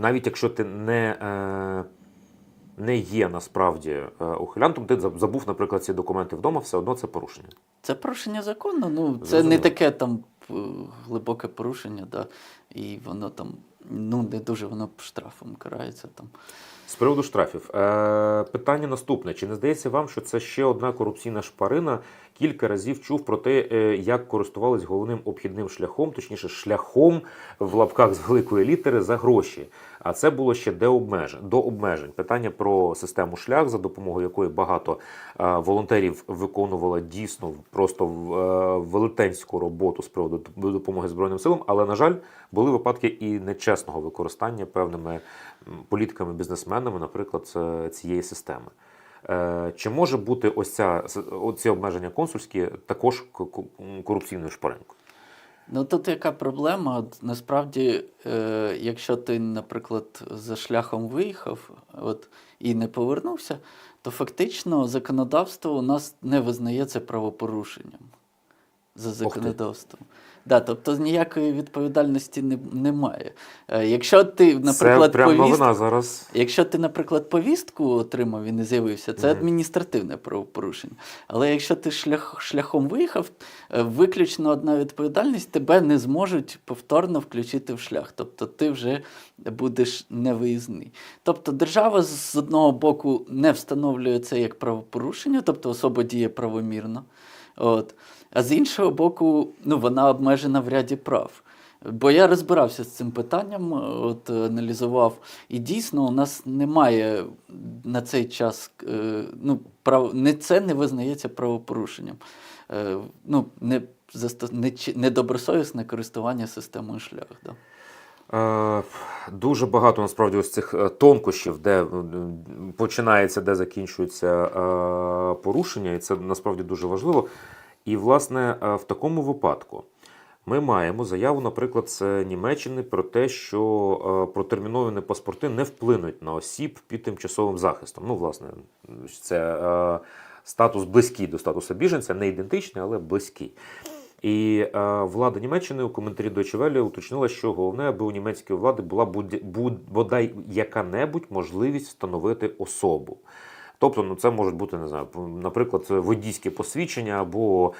навіть якщо ти не, е, не є насправді е, ухилянтом, ти забув, наприклад, ці документи вдома, все одно це порушення. Це порушення закону. Ну, це Зрозуміло. не таке там е, глибоке порушення, да, і воно там ну, не дуже воно штрафом карається там. З приводу штрафів, е, питання наступне: чи не здається вам, що це ще одна корупційна шпарина? Кілька разів чув про те, е, як користувались головним обхідним шляхом, точніше, шляхом в лапках з великої літери за гроші. А це було ще де обмежень, до обмежень. Питання про систему шлях, за допомогою якої багато е, волонтерів виконувало дійсно просто е, велетенську роботу з приводу допомоги Збройним силам. Але, на жаль, були випадки і нечесного використання певними політиками, бізнесменами, наприклад, це- цієї системи. Е, Чи може бути ось ця оці обмеження консульські також ко- ко- корупційною шпаринкою? Ну тут яка проблема? От, Насправді, е, якщо ти, наприклад, за шляхом виїхав от, і не повернувся, то фактично законодавство у нас не визнає це правопорушенням за законодавством. Да, тобто ніякої відповідальності не, немає. Е, якщо ти, наприклад, прям повіст- новина зараз. Якщо ти, наприклад, повістку отримав і не з'явився, це адміністративне правопорушення. Але якщо ти шлях, шляхом виїхав, е, виключно одна відповідальність, тебе не зможуть повторно включити в шлях. Тобто ти вже будеш невиїзний. Тобто держава з одного боку не встановлює це як правопорушення, тобто особа діє правомірно. От. А з іншого боку, ну, вона обмежена в ряді прав. Бо я розбирався з цим питанням, от е, аналізував, і дійсно у нас немає на цей час е, ну, прав, не це не визнається правопорушенням. Е, ну, не, недобросовісне користування системою шлях. Да. Е, Дуже багато насправді ось цих тонкощів, де починається, де закінчується е, порушення, і це насправді дуже важливо. І, власне, е, в такому випадку ми маємо заяву, наприклад, з Німеччини про те, що е, протерміновані паспорти не вплинуть на осіб під тимчасовим захистом. Ну, власне, це е, статус близький до статусу біженця, не ідентичний, але близький. І е, влада Німеччини у коментарі Deutsche Welle уточнила, що головне, аби у німецької влади була будь, будь, бодай яка-небудь можливість встановити особу. Тобто, ну це можуть бути, не знаю, наприклад, водійське посвідчення або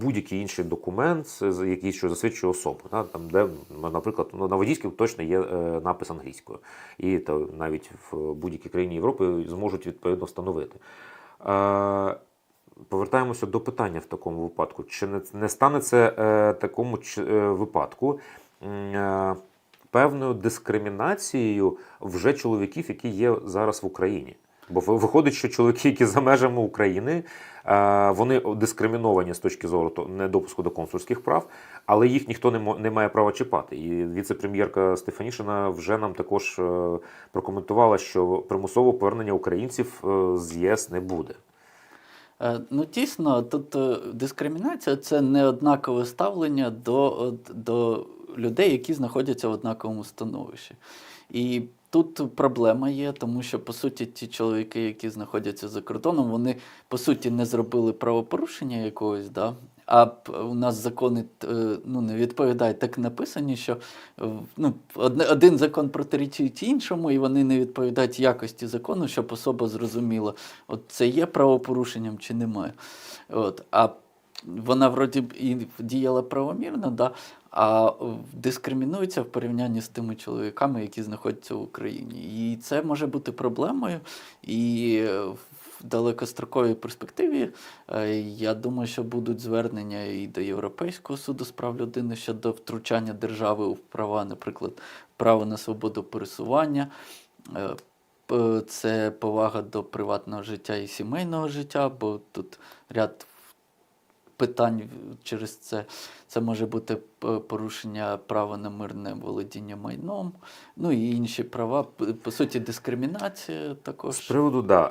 будь-який інший документ, який що засвідчує особу. Да? Там, де, наприклад, ну, на водійських точно є е, напис англійською. І то навіть в будь-якій країні Європи зможуть відповідно встановити. Повертаємося до питання в такому випадку. Чи не, не стане це е, такому е, випадку е, певною дискримінацією вже чоловіків, які є зараз в Україні? Бо виходить, що чоловіки, які за межами України, е, вони дискриміновані з точки зору недопуску до консульських прав, але їх ніхто не, має права чіпати. І віце-прем'єрка Стефанішина вже нам також е, прокоментувала, що примусового повернення українців е, з ЄС не буде. Ну, дійсно, тут дискримінація це неоднакове ставлення до, до людей, які знаходяться в однаковому становищі. І тут проблема є, тому що, по суті, ті чоловіки, які знаходяться за кордоном, вони по суті не зробили правопорушення якогось, да? а у нас закони е, ну, не відповідають так написані, що ну, один закон протирічить іншому, і вони не відповідають якості закону, щоб особа зрозуміла, от це є правопорушенням чи немає. От, а вона вроді і діяла правомірно, да, а в- дискримінується в порівнянні з тими чоловіками, які знаходяться в Україні. І це може бути проблемою. І в далекостроковій перспективі е, я думаю, що будуть звернення і до Європейського суду з прав людини щодо втручання держави у права, наприклад, право на свободу пересування. Е, Це повага до приватного життя і сімейного життя, бо тут ряд питань через це. Це може бути порушення права на мирне володіння майном, ну і інші права. По суті, дискримінація також. З приводу да,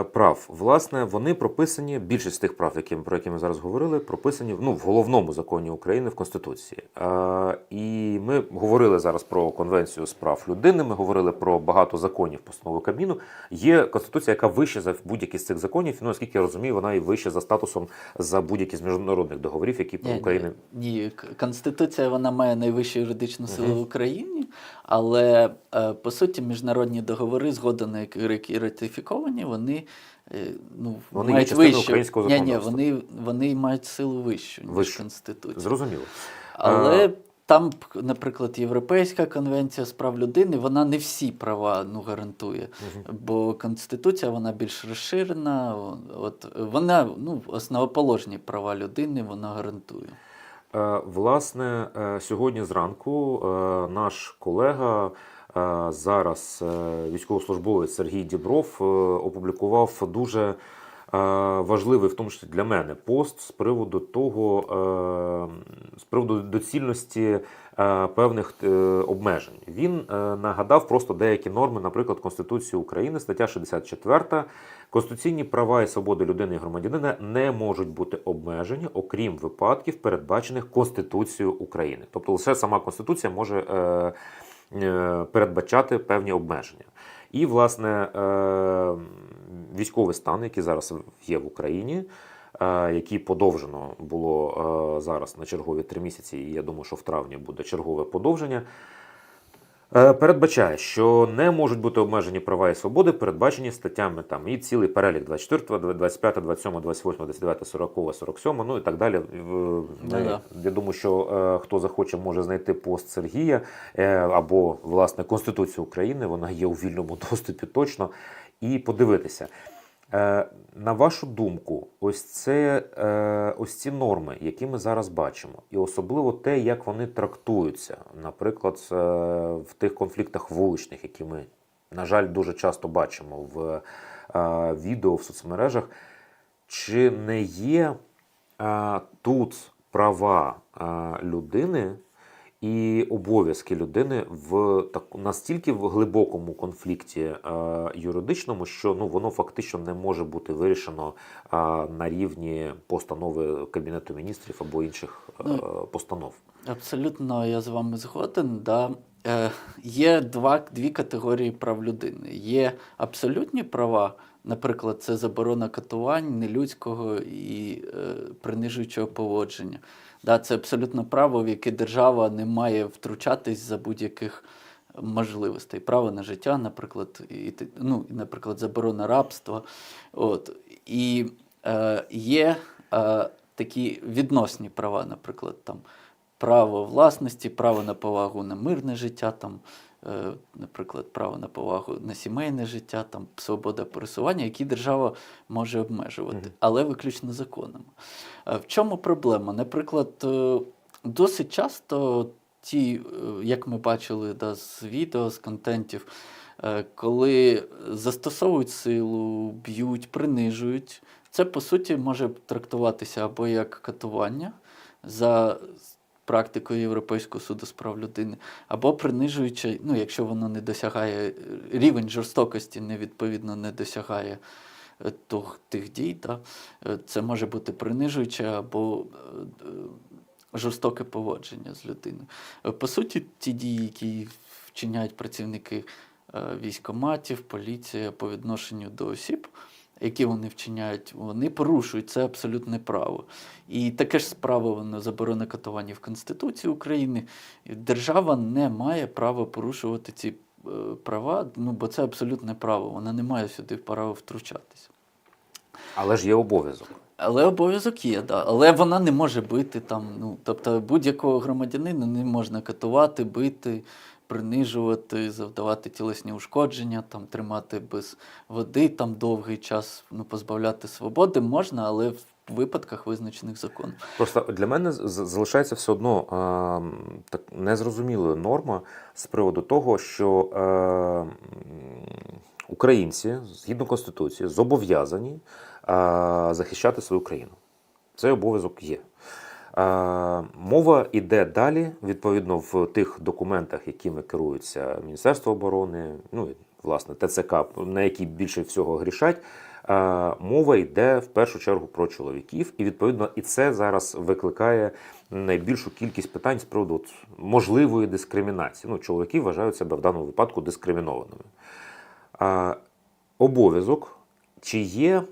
е, прав, власне, вони прописані, більшість тих прав, які, про які ми зараз говорили, прописані ну, в головному законі України в Конституції. Е, і ми говорили зараз про Конвенцію з прав людини, ми говорили про багато законів постанови Кабміну. Є Конституція, яка вища за будь-які з цих законів. Ну, наскільки я розумію, вона і вища за статусом за будь-які з міжнародних договорів, які Ні, України. Ні, К- Конституція вона має найвищу юридичну силу в Україні, але е, по суті міжнародні договори, згоди на які- ратифіковані, вони. е, Ну, Вони мають вищу. Ні, ні, вони, вони мають силу вищу, ніж Вищу. Конституція. Зрозуміло. Але А- там, наприклад, Європейська конвенція з прав людини, вона не всі права ну, гарантує. Бо Конституція вона більш розширена. От вона ну, основоположні права людини вона гарантує. Е, Власне, е, сьогодні зранку е, наш колега, зараз військовослужбовець Сергій Дібров, опублікував дуже важливий, в тому числі для мене, пост з приводу того, з приводу доцільності певних е, обмежень. Він е, нагадав просто деякі норми, наприклад, Конституції України, стаття 64. Конституційні права і свободи людини і громадянина не можуть бути обмежені, окрім випадків, передбачених Конституцією України. Тобто лише сама Конституція може е, е, передбачати певні обмеження. І, власне, е, військовий стан, який зараз є в Україні, е, який подовжено було е, зараз на чергові три місяці, і я думаю, що в травні буде чергове подовження. Е, Передбачає, що не можуть бути обмежені права і свободи, передбачені статтями там і цілий перелік 24, 25, 27, 28, 29, 40, 47, ну і так далі. В- Ми, Да-да. я думаю, що хто захоче, може знайти пост Сергія або власне Конституцію України. Вона є у вільному доступі точно, і подивитися. Е, На вашу думку, ось це е, ось ці норми, які ми зараз бачимо, і особливо те, як вони трактуються, наприклад, е, в тих конфліктах вуличних, які ми, на жаль, дуже часто бачимо в відео в соцмережах, чи не є тут права людини і обов'язки людини в так настільки в глибокому конфлікті е, юридичному, що ну воно фактично не може бути вирішено е, на рівні постанови Кабінету міністрів або інших е, постанов. Абсолютно я з вами згоден. Да. Е, є два, дві категорії прав людини. Є абсолютні права, наприклад, це заборона катувань, нелюдського і е, принижуючого поводження. Да, це абсолютно право, в яке держава не має втручатись за будь-яких можливостей. Право на життя, наприклад, і, ну, наприклад, заборона рабства. От. І е, є е, такі відносні права, наприклад, там право власності, право на повагу на мирне життя, там, е, наприклад, право на повагу на сімейне життя, там, свобода пересування, які держава може обмежувати, але виключно законами. Е, В чому проблема? Наприклад, е, досить часто ті, е, як ми бачили да, з відео, з контентів, е, коли застосовують силу, б'ють, принижують, це по суті може трактуватися або як катування за практикою Європейського суду з прав людини, або принижуючи, ну, якщо воно не досягає, рівень жорстокості невідповідно не досягає е, тих дій, та, е, це може бути принижуюче або е, е, жорстоке поводження з людиною. Е, По суті, ті дії, які вчиняють працівники е, військоматів, поліція по відношенню до осіб, які вони вчиняють, вони порушують це абсолютне право. І таке ж право воно заборона катування в Конституції України. Держава не має права порушувати ці е, права, ну бо це абсолютне право. Вона не має сюди права втручатися. Але ж є обов'язок. Але обов'язок є, да. але вона не може бити там. Ну, тобто будь-якого громадянина не можна катувати, бити, принижувати, завдавати тілесні ушкодження, там, тримати без води там довгий час, ну, позбавляти свободи можна, але в випадках визначених законом. Просто для мене залишається все одно е, так незрозумілою норма з приводу того, що е, українці згідно конституції зобов'язані е, захищати свою країну. Цей обов'язок є. Мова йде далі, відповідно, в тих документах, якими керується Міністерство оборони, ну і власне ТЦК, на які більше всього грішать. Мова йде в першу чергу про чоловіків, і відповідно і це зараз викликає найбільшу кількість питань з приводу можливої дискримінації. Ну, чоловіки вважають себе в даному випадку дискримінованими. Обов'язок, чи є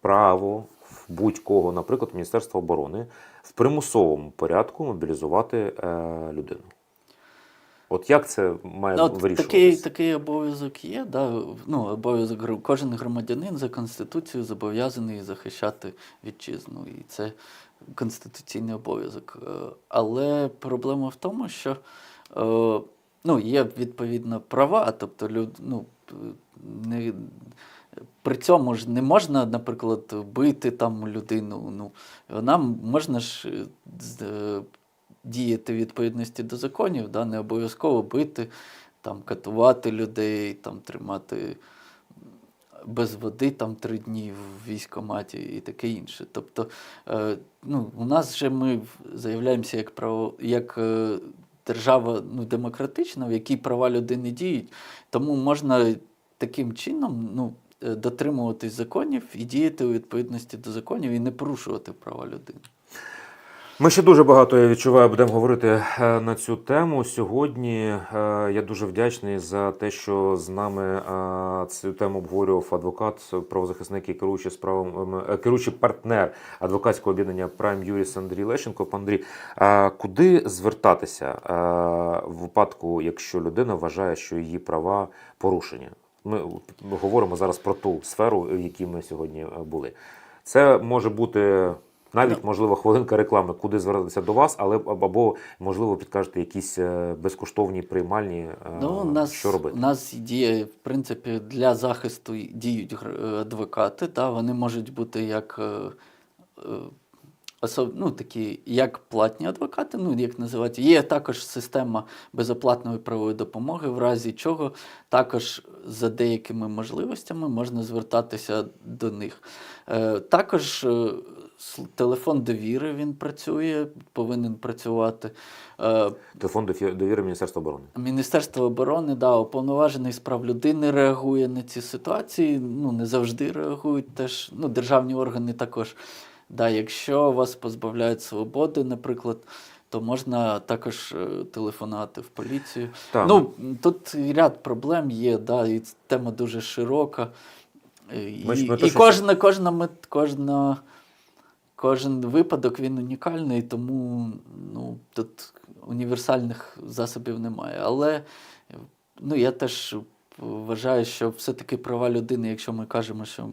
право будь-кого, наприклад, Міністерства оборони, в примусовому порядку мобілізувати е, людину. От як це має Ну, от вирішуватися? такий, такий обов'язок є. Да? Ну, обов'язок кожен громадянин за Конституцією зобов'язаний захищати вітчизну. І це конституційний обов'язок. Е, Але проблема в тому, що е, ну, є відповідно права, тобто люд, ну, не, при цьому ж не можна, наприклад, бити там людину. Ну, вона можна ж е, е, діяти відповідності до законів, да, не обов'язково бити, там, катувати людей, там, тримати без води там три дні в військкоматі і таке інше. Тобто, е, ну, у нас же ми заявляємося як право, як е, держава ну, демократична, в якій права людини діють, тому можна таким чином ну, дотримуватись законів і діяти у відповідності до законів і не порушувати права людини. Ми ще дуже багато, я відчуваю, будемо говорити е, на цю тему. Сьогодні е, я дуже вдячний за те, що з нами е, цю тему обговорював адвокат, правозахисник і керуючий справами, е, керуючий партнер адвокатського об'єднання Prime Юріс Андрій Лещенко. Пан Андрій, е, куди звертатися е, в випадку, якщо людина вважає, що її права порушені? Ми говоримо зараз про ту сферу, в якій ми сьогодні е, були. Це може бути навіть, можливо, хвилинка реклами, куди звернутися до вас, але або, можливо, підкажете якісь е, безкоштовні приймальні, е, Ну, у нас, що робити. У нас діє, в принципі, для захисту діють адвокати. Та, вони можуть бути як, особ... ну, такі, як платні адвокати, ну, як називати. Є також система безоплатної правової допомоги, в разі чого також за деякими можливостями можна звертатися до них. Е, також е, телефон довіри він працює, повинен працювати. Е, Телефон дофі- довіри Міністерства оборони. Міністерство оборони, да, уповноважений з прав людини реагує на ці ситуації. Ну, не завжди реагують. Теж ну, державні органи також. Да, якщо вас позбавляють свободи, наприклад, то можна також е, телефонувати в поліцію. Так. Ну, тут ряд проблем є, да, і тема дуже широка. Е, І, Ми ми і точно- кожна, кожна, кожна, кожен випадок він унікальний, тому ну, тут універсальних засобів немає. Але ну, я теж вважаю, що все-таки права людини, якщо ми кажемо, що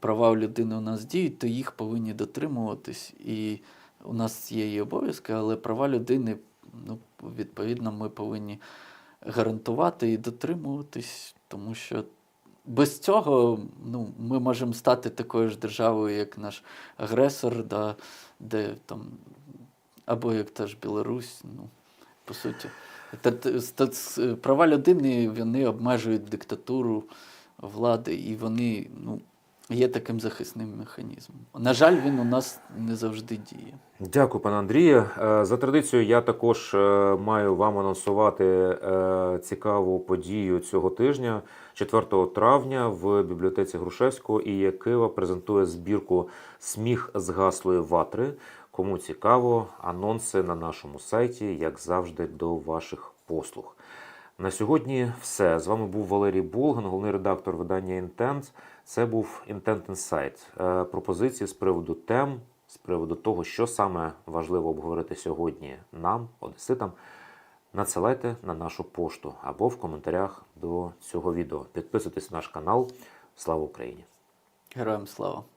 права людини у нас діють, то їх повинні дотримуватись. І у нас є і обов'язки, але права людини, ну, відповідно, ми повинні гарантувати і дотримуватись, тому що без цього ну, ми можемо стати такою ж державою, як наш агресор, да, де там, або як та ж Білорусь, ну, по суті. Права людини вони обмежують диктатуру влади, і вони ну, є таким захисним механізмом. На жаль, він у нас не завжди діє. Дякую, пане Андрію. Е, За традицією, я також е, маю вам анонсувати е, цікаву подію цього тижня. 4 травня в бібліотеці Грушевського і Києва презентує збірку Сміх з гаслої ватри. Кому цікаво, анонси на нашому сайті, як завжди, до ваших послуг. На сьогодні все. З вами був Валерій Болган, головний редактор видання Інтент. Це був Інтент Інсайт. Е, Пропозиції з приводу тем, з приводу того, що саме важливо обговорити сьогодні нам, одеситам. Надсилайте на нашу пошту або в коментарях до цього відео. Підписуйтесь на наш канал. Слава Україні! Героям слава!